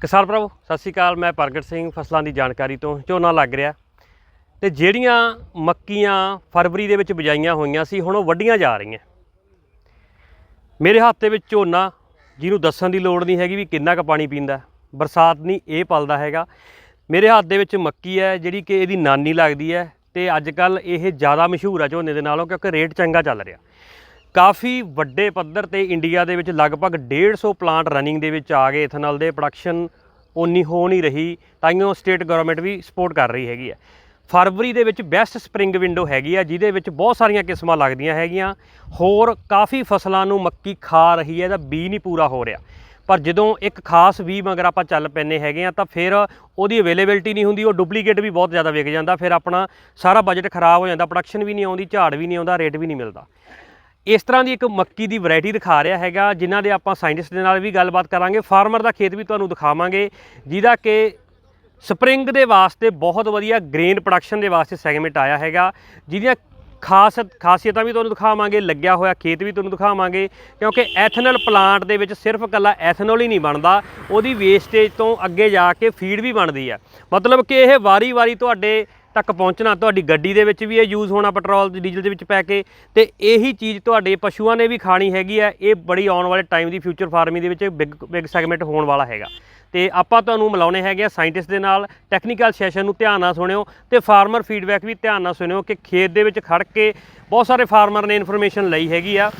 ਕਿਸਾਨ ਭਰਾਵੋ, ਸਤਿ ਸ਼੍ਰੀ ਅਕਾਲ, ਮੈਂ ਪ੍ਰਗਟ ਸਿੰਘ ਫਸਲਾਂ ਦੀ ਜਾਣਕਾਰੀ ਤੋਂ ਝੋਨਾ ਲੱਗ ਰਿਹਾ। ਤੇ ਜਿਹੜੀਆਂ ਮੱਕੀਆਂ ਫਰਵਰੀ ਦੇ ਵਿੱਚ ਬਿਜਾਈਆਂ ਹੋਈਆਂ ਸੀ, ਹੁਣ ਉਹ ਵੱਢੀਆਂ ਜਾ ਰਹੀਆਂ। ਮੇਰੇ ਹੱਥ ਦੇ ਵਿੱਚ ਝੋਨਾ, ਜਿਹਨੂੰ ਦੱਸਣ ਦੀ ਲੋੜ ਨਹੀਂ ਹੈਗੀ ਵੀ ਕਿੰਨਾ ਕੁ ਪਾਣੀ ਪੀਂਦਾ, ਬਰਸਾਤ ਨਹੀਂ ਇਹ ਪਲਦਾ ਹੈਗਾ। ਮੇਰੇ ਹੱਥ ਦੇ ਵਿੱਚ ਮੱਕੀ ਹੈ, ਜਿਹੜੀ ਕਿ ਇਹਦੀ ਨਾਨੀ ਲੱਗਦੀ ਹੈ, ਤੇ ਅੱਜ ਕੱਲ ਇਹ ਜ਼ਿਆਦਾ ਮਸ਼ਹੂਰ ਆ ਝੋਨੇ ਦੇ ਨਾਲੋਂ, ਕਿਉਂਕਿ ਰੇਟ ਚੰਗਾ ਚੱਲ ਰਿਹਾ। ਕਾਫੀ ਵੱਡੇ ਪੱਧਰ ਤੇ ਇੰਡੀਆ ਦੇ ਵਿੱਚ ਲਗਭਗ 150 ਪਲਾਂਟ ਰਨਿੰਗ ਦੇ ਵਿੱਚ ਆ ਗਏ। ਇਥਨੋਲ ਦੇ ਪ੍ਰੋਡਕਸ਼ਨ ਉਨੀ ਹੋ ਨਹੀਂ ਰਹੀ ਤਾਈਓ ਸਟੇਟ ਗਵਰਨਮੈਂਟ ਵੀ ਸਪੋਰਟ ਕਰ ਰਹੀ ਹੈਗੀ ਹੈ। ਫਰਵਰੀ ਦੇ ਵਿੱਚ ਬੈਸਟ ਸਪਰਿੰਗ ਵਿੰਡੋ ਹੈਗੀ ਆ, ਜਿਹਦੇ ਵਿੱਚ ਬਹੁਤ ਸਾਰੀਆਂ ਕਿਸਮਾਂ ਲੱਗਦੀਆਂ ਹੈਗੀਆਂ। ਹੋਰ ਕਾਫੀ ਫਸਲਾਂ ਨੂੰ ਮੱਕੀ ਖਾ ਰਹੀ ਹੈ, ਇਹਦਾ ਬੀ ਨਹੀਂ ਪੂਰਾ ਹੋ ਰਿਹਾ। ਪਰ ਜਦੋਂ ਇੱਕ ਖਾਸ ਵੀ ਮਗਰ ਆਪਾਂ ਚੱਲ ਪੈਨੇ ਹੈਗੇ ਆ, ਤਾਂ ਫਿਰ ਉਹਦੀ ਅਵੇਲੇਬਿਲਟੀ ਨਹੀਂ ਹੁੰਦੀ, ਉਹ ਡੁਪਲੀਕੇਟ ਵੀ ਬਹੁਤ ਜ਼ਿਆਦਾ ਵਿਕ ਜਾਂਦਾ। ਫਿਰ ਆਪਣਾ ਸਾਰਾ ਬਜਟ ਖਰਾਬ ਹੋ ਜਾਂਦਾ ਪ੍ਰੋਡਕਸ਼ਨ ਵੀ ਨਹੀਂ ਆਉਂਦੀ, ਝਾੜ ਵੀ ਨਹੀਂ ਆਉਂਦਾ ਰੇਟ ਵੀ ਨਹੀਂ ਮਿਲਦਾ। ਇਸ ਤਰ੍ਹਾਂ ਦੀ ਇੱਕ ਮੱਕੀ ਦੀ ਵੈਰਾਈਟੀ ਦਿਖਾ ਰਿਹਾ ਹੈਗਾ, ਜਿਨ੍ਹਾਂ ਦੇ ਆਪਾਂ ਸਾਇੰਟਿਸਟ ਦੇ ਨਾਲ ਵੀ ਗੱਲਬਾਤ ਕਰਾਂਗੇ। ਫਾਰਮਰ ਦਾ ਖੇਤ ਵੀ ਤੁਹਾਨੂੰ ਦਿਖਾਵਾਂਗੇ, ਜਿਹਦਾ ਕਿ ਸਪਰਿੰਗ ਦੇ ਵਾਸਤੇ ਬਹੁਤ ਵਧੀਆ ਗ੍ਰੇਨ ਪ੍ਰੋਡਕਸ਼ਨ ਦੇ ਵਾਸਤੇ ਸੈਗਮੈਂਟ ਆਇਆ ਹੈਗਾ, ਜਿਹਦੀਆਂ ਖਾਸ ਖਾਸੀਅਤਾਂ ਵੀ ਤੁਹਾਨੂੰ ਦਿਖਾਵਾਂਗੇ, ਲੱਗਿਆ ਹੋਇਆ ਖੇਤ ਵੀ ਤੁਹਾਨੂੰ ਦਿਖਾਵਾਂਗੇ, ਕਿਉਂਕਿ ਐਥਨਲ ਪਲਾਂਟ ਦੇ ਵਿੱਚ ਸਿਰਫ ਕੱਲਾ ਐਥਨੋਲ ਹੀ ਨਹੀਂ ਬਣਦਾ, ਉਹਦੀ ਵੇਸਟੇਜ ਤੋਂ ਅੱਗੇ ਜਾ ਕੇ ਫੀਡ ਵੀ ਬਣਦੀ ਹੈ। ਮਤਲਬ ਕਿ ਇਹ ਵਾਰੀ-ਵਾਰੀ ਤੁਹਾਡੇ ਤੱਕ ਪਹੁੰਚਣਾ ਤੁਹਾਡੀ ਗੱਡੀ ਦੇ ਵਿੱਚ ਵੀ ਇਹ ਯੂਜ਼ ਹੋਣਾ ਪੈਟਰੋਲ ਤੇ ਡੀਜ਼ਲ ਦੇ ਵਿੱਚ ਪੈ ਕੇ ਤੇ ਇਹੀ ਚੀਜ਼ ਤੁਹਾਡੇ ਪਸ਼ੂਆਂ ਨੇ ਵੀ ਖਾਣੀ ਹੈਗੀ ਹੈ ਇਹ ਬੜੀ ਆਉਣ ਵਾਲੇ ਟਾਈਮ ਦੀ ਫਿਊਚਰ ਫਾਰਮਿੰਗ ਦੇ ਵਿੱਚ ਬਿਗ ਬਿਗ ਸੈਗਮੈਂਟ ਹੋਣ ਵਾਲਾ ਹੈਗਾ। ਤੇ ਆਪਾਂ ਤੁਹਾਨੂੰ ਮਿਲਾਉਣੇ ਹੈਗੇ ਆ ਸਾਇੰਟਿਸਟ ਦੇ ਨਾਲ ਟੈਕਨੀਕਲ ਸੈਸ਼ਨ ਨੂੰ ਧਿਆਨ ਨਾਲ ਸੁਣਿਓ ਤੇ ਫਾਰਮਰ ਫੀਡਬੈਕ ਵੀ ਧਿਆਨ ਨਾਲ ਸੁਣਿਓ ਕਿ ਖੇਤ ਦੇ ਵਿੱਚ ਖੜ ਕੇ ਬਹੁਤ ਸਾਰੇ ਫਾਰਮਰ ਨੇ ਇਨਫੋਰਮੇਸ਼ਨ ਲਈ ਹੈਗੀ ਆ।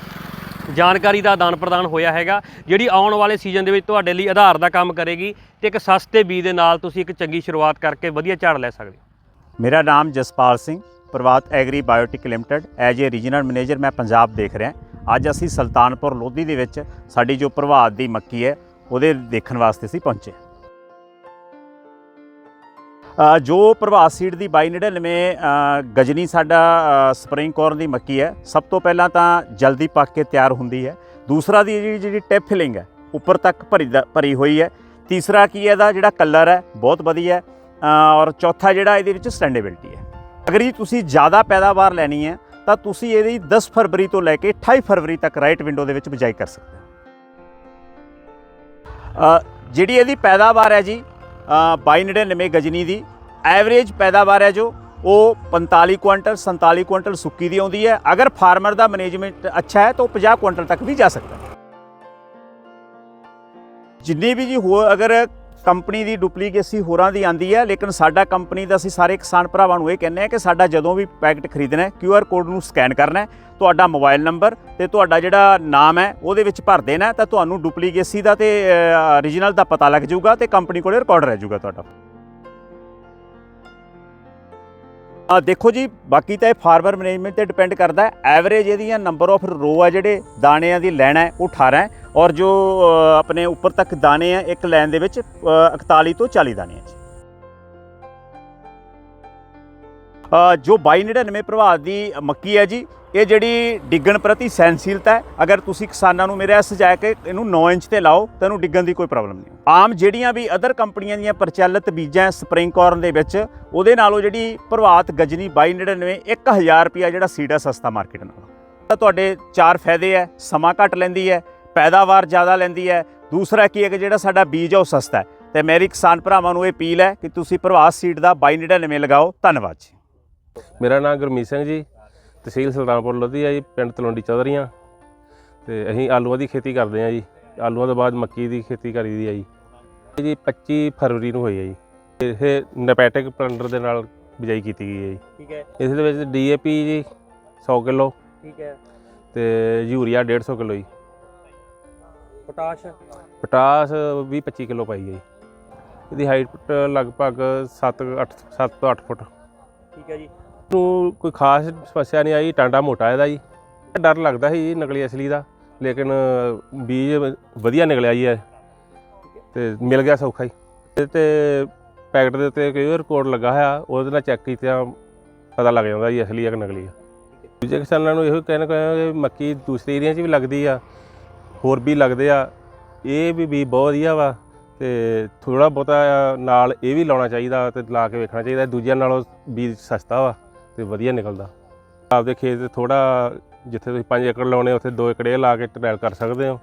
ਜਾਣਕਾਰੀ ਦਾ ਆਦਾਨ ਪ੍ਰਦਾਨ ਹੋਇਆ ਹੈਗਾ, ਜਿਹੜੀ ਆਉਣ ਵਾਲੇ ਸੀਜ਼ਨ ਦੇ ਵਿੱਚ ਤੁਹਾਡੇ ਲਈ ਆਧਾਰ ਦਾ ਕੰਮ ਕਰੇਗੀ ਤੇ ਇੱਕ ਸਸਤੇ ਬੀਜ ਦੇ ਨਾਲ ਤੁਸੀਂ ਇੱਕ ਚੰਗੀ ਸ਼ੁਰੂਆਤ ਕਰਕੇ ਵਧੀਆ ਝਾੜ ਲੈ ਸਕਦੇ ਹੋ। ਮੇਰਾ ਨਾਮ Jaspal Singh ਪ੍ਰਵਾਤ agri biotic limited as a regional manager ਮੈਂ ਪੰਜਾਬ ਦੇਖ ਰਿਹਾ ਅੱਜ ਅਸੀਂ ਸੁਲਤਾਨਪੁਰ ਲੋਧੀ ਦੇ ਵਿੱਚ ਸਾਡੀ ਜੋ ਪ੍ਰਭਾਤ ਦੀ ਮੱਕੀ ਹੈ ਉਹਦੇ ਦੇਖਣ ਵਾਸਤੇ ਅਸੀਂ ਪਹੁੰਚੇ ਜੋ ਪ੍ਰਭਾਤ ਸੀਡ ਦੀ 2299 ਅ, ਗਜਨੀ ਸਾਡਾ ਸਪਰਿੰਗ ਕੋਰਨ ਦੀ ਮੱਕੀ ਹੈ ਸਭ ਤੋਂ ਪਹਿਲਾਂ ਤਾਂ ਜਲਦੀ ਪੱਕ ਕੇ ਤਿਆਰ ਹੁੰਦੀ ਹੈ। ਦੂਸਰਾ ਦੀ ਜਿਹੜੀ ਜਿਹੜੀ ਟਿਪ ਫਿਲਿੰਗ ਹੈ ਉੱਪਰ ਤੱਕ ਭਰੀ ਦਾ- ਭਰੀ ਹੋਈ ਹੈ। ਤੀਸਰਾ ਕੀ ਹੈ ਇਹਦਾ ਜਿਹੜਾ ਕਲਰ ਹੈ ਬਹੁਤ ਵਧੀਆ ਹੈ। ਔਰ ਚੌਥਾ ਜਿਹੜਾ ਇਹਦੇ ਵਿੱਚ ਸਟੈਂਡੇਬਿਲਟੀ ਹੈ। ਅਗਰ ਜੀ ਤੁਸੀਂ ਜ਼ਿਆਦਾ ਪੈਦਾਵਾਰ ਲੈਣੀ ਹੈ ਤਾਂ ਤੁਸੀਂ ਇਹਦੀ 10 ਫਰਵਰੀ ਤੋਂ ਲੈ ਕੇ 28 ਫਰਵਰੀ ਤੱਕ ਰਾਈਟ ਵਿੰਡੋ ਦੇ ਵਿੱਚ ਬਿਜਾਈ ਕਰ ਸਕਦੇ ਹੋ। ਜਿਹੜੀ ਇਹਦੀ ਪੈਦਾਵਾਰ ਹੈ ਜੀ ਅ, 2299 ਗਜਨੀ ਦੀ ਐਵਰੇਜ ਪੈਦਾਵਾਰ ਹੈ ਜੋ ਉਹ 45 ਕੁਇੰਟਲ 47 ਕੁਇੰਟਲ ਸੁੱਕੀ ਦੀ ਆਉਂਦੀ ਹੈ। ਅਗਰ ਫਾਰਮਰ ਦਾ ਮੈਨੇਜਮੈਂਟ ਅੱਛਾ ਹੈ ਤਾਂ ਉਹ 50 ਕੁਇੰਟਲ ਤੱਕ ਵੀ ਜਾ ਸਕਦਾ ਜਿੰਨੀ ਵੀ ਜੀ ਹੋ ਅਗਰ ਕੰਪਨੀ ਦੀ ਡੁਪਲੀਕੇਸੀ ਹੋਰਾਂ ਦੀ ਆਂਦੀ ਹੈ, ਲੇਕਿਨ ਸਾਡਾ ਕੰਪਨੀ ਦਾ ਅਸੀਂ ਸਾਰੇ ਕਿਸਾਨ ਭਰਾਵਾਂ ਨੂੰ ਇਹ ਕਹਿੰਦੇ ਆ ਕਿ ਸਾਡਾ ਜਦੋਂ ਵੀ ਪੈਕਟ ਖਰੀਦਣਾ ਹੈ ਕਿਊਆਰ ਕੋਡ ਨੂੰ ਸਕੈਨ ਕਰਨਾ ਹੈ, ਤੁਹਾਡਾ ਮੋਬਾਈਲ ਨੰਬਰ ਤੇ ਤੁਹਾਡਾ ਜਿਹੜਾ ਨਾਮ ਹੈ, ਉਹਦੇ ਵਿੱਚ ਭਰ ਦੇਣਾ ਤਾਂ ਤੁਹਾਨੂੰ ਡੁਪਲੀਕੇਸੀ ਦਾ ਤੇ ਓਰੀਜਨਲ ਦਾ ਪਤਾ ਲੱਗ ਜਾਊਗਾ ਤੇ ਕੰਪਨੀ ਕੋਲੇ ਰਿਕਾਰਡ ਰਹਿ ਜਾਊਗਾ ਤੁਹਾਡਾ। ਆ ਦੇਖੋ ਜੀ ਬਾਕੀ ਤਾਂ ਇਹ ਫਾਰਮਰ ਮੈਨੇਜਮੈਂਟ ਤੇ ਡਿਪੈਂਡ ਕਰਦਾ ਹੈ। ਐਵਰੇਜ ਇਹਦੀਆਂ ਨੰਬਰ ਆਫ ਰੋ ਆ ਜਿਹੜੇ ਦਾਣਿਆਂ ਦੀ ਲੈਣਾ ਹੈ ਉਹ 18 ਹੈ। ਔਰ ਜੋ ਆਪਣੇ ਉੱਪਰ ਤੱਕ ਦਾਣੇ ਆ ਇੱਕ ਲਾਈਨ ਦੇ ਵਿੱਚ ਅ, 41 ਤੋਂ 40 ਦਾਣੇ ਆ ਜੀ ਅ, ਜੋ 2299 ਪ੍ਰਭਾਤ ਦੀ ਮੱਕੀ ਹੈ ਜੀ ਇਹ ਜਿਹੜੀ ਡਿੱਗਣ ਪ੍ਰਤੀ ਸਹਿਨਸ਼ੀਲਤਾ ਹੈ ਅਗਰ ਤੁਸੀਂ ਕਿਸਾਨਾਂ ਨੂੰ ਮੇਰੇ ਸਜਾ ਕੇ ਇਹਨੂੰ 9 ਇੰਚ ਤੇ ਲਾਓ ਤਾਂ ਇਹਨੂੰ ਡਿੱਗਣ ਦੀ ਕੋਈ ਪ੍ਰੋਬਲਮ ਨਹੀਂ। ਆਮ ਜਿਹੜੀਆਂ ਵੀ ਅਦਰ ਕੰਪਨੀਆਂ ਦੀਆਂ ਪ੍ਰਚਲਿਤ ਬੀਜਾਂ ਸਪਰਿੰਗ ਕਾਰਨ ਦੇ ਵਿੱਚ ਉਹਦੇ ਨਾਲੋਂ ਜਿਹੜੀ ਪ੍ਰਭਾਤ ਗਜਨੀ 2299 1000 ਰੁਪਿਆ ਜਿਹੜਾ ਸੀਡ ਹੈ ਸਸਤਾ ਮਾਰਕੀਟ ਨਾਲ। ਤੁਹਾਡੇ ਚਾਰ ਫਾਇਦੇ ਹੈ ਸਮਾਂ ਘੱਟ ਲੈਂਦੀ ਹੈ ਪੈਦਾਵਾਰ ਜ਼ਿਆਦਾ ਲੈਂਦੀ ਹੈ ਦੂਸਰਾ ਕੀ ਹੈ ਕਿ ਜਿਹੜਾ ਸਾਡਾ ਬੀਜ ਹੈ ਉਹ ਸਸਤਾ ਹੈ। ਤੇ ਮੇਰੀ ਕਿਸਾਨ ਭਰਾਵਾਂ ਨੂੰ ਇਹ ਅਪੀਲ ਹੈ ਕਿ ਤੁਸੀਂ ਪ੍ਰਭਾਤ ਸੀਡ ਦਾ 2299 ਲਗਾਓ। ਧੰਨਵਾਦ ਜੀ। ਮੇਰਾ ਨਾਮ ਗੁਰਮੀਤ ਸਿੰਘ ਜੀ ਤਹਿਸੀਲ ਸੁਲਤਾਨਪੁਰ ਲੋਧੀ ਆ ਜੀ ਪਿੰਡ ਤਲਵੰਡੀ ਚੌਧਰੀਆਂ। ਤੇ ਅਸੀਂ ਆਲੂਆਂ ਦੀ ਖੇਤੀ ਕਰਦੇ ਆ ਜੀ ਆਲੂਆਂ ਤੋਂ ਬਾਅਦ ਮੱਕੀ ਦੀ ਖੇਤੀ ਕਰੀਦੀ ਆ ਜੀ। ਇਹ ਜੀ 25 ਫਰਵਰੀ ਨੂੰ ਹੋਈ ਆ ਜੀ। ਇਹ ਨੈਪੈਟਿਕ ਪਲੰਡਰ ਦੇ ਨਾਲ ਬਿਜਾਈ ਕੀਤੀ ਗਈ ਹੈ ਜੀ। ਠੀਕ ਹੈ। ਇਸ ਦੇ ਵਿੱਚ ਡੀਏਪੀ ਜੀ 100 ਕਿਲੋ। ਠੀਕ ਹੈ। ਤੇ ਯੂਰੀਆ 150 ਕਿਲੋ ਜੀ। ਪੋਟਾਸ਼? ਪਟਾਸ 20 25 ਕਿਲੋ ਪਾਈ ਹੈ ਜੀ। ਇਹਦੀ ਹਾਈਟ ਲਗਭਗ 7 8 7 ਤੋਂ 8 ਫੁੱਟ। ਠੀਕ ਹੈ ਜੀ। ਨੂੰ ਕੋਈ ਖਾਸ ਸਮੱਸਿਆ ਨਹੀਂ ਆਈ, ਟਾਂਡਾ ਮੋਟਾ ਇਹਦਾ ਜੀ। ਡਰ ਲੱਗਦਾ ਸੀ ਜੀ ਨਕਲੀ ਅਸਲੀ ਦਾ, ਲੇਕਿਨ ਬੀਜ ਵਧੀਆ ਨਿਕਲਿਆ ਜੀ ਇਹ। ਤੇ ਮਿਲ ਗਿਆ ਸੌਖਾ ਹੀ ਇਹ ਤੇ ਪੈਕਟ ਦੇ ਉੱਤੇ ਕੋਈ ਰਿਕਾਰਡ ਲੱਗਾ ਹੋਇਆ, ਉਹਦੇ ਨਾਲ ਚੈੱਕ ਕੀਤਾ ਪਤਾ ਲੱਗ ਜਾਂਦਾ ਜੀ ਅਸਲੀ ਹੈ ਕਿ ਨਕਲੀ ਹੈ ਦੂਜੇ ਕਿਸਾਨਾਂ ਨੂੰ ਇਹੋ ਕਹਿਣਾ ਕਿ ਮੱਕੀ ਦੂਸਰੇ ਏਰੀਆ 'ਚ ਵੀ ਲੱਗਦੀ ਆ, ਹੋਰ ਵੀ ਲੱਗਦੇ ਆ। ਇਹ ਵੀ ਬੀਜ ਬਹੁਤ ਵਧੀਆ ਵਾ। ਤੇ ਥੋੜਾ ਬਹੁਤਾ ਨਾਲ ਇਹ ਵੀ ਲਾਉਣਾ ਚਾਹੀਦਾ ਤੇ ਲਾ ਕੇ ਵੇਖਣਾ ਚਾਹੀਦਾ, ਦੂਜਿਆਂ ਨਾਲੋਂ ਬੀਜ ਸਸਤਾ ਵਾ ਤੇ ਵਧੀਆ ਨਿਕਲਦਾ। ਆਪਦੇ ਖੇਤ ਥੋੜਾ ਜਿੱਥੇ ਤੁਸੀਂ 5 ਏਕੜ ਲਾਉਣੇ, ਉੱਥੇ 2 ਏਕੜੇ ਇਹ ਲਾ ਕੇ ਟ੍ਰਾਇਲ ਕਰ ਸਕਦੇ ਹੋ।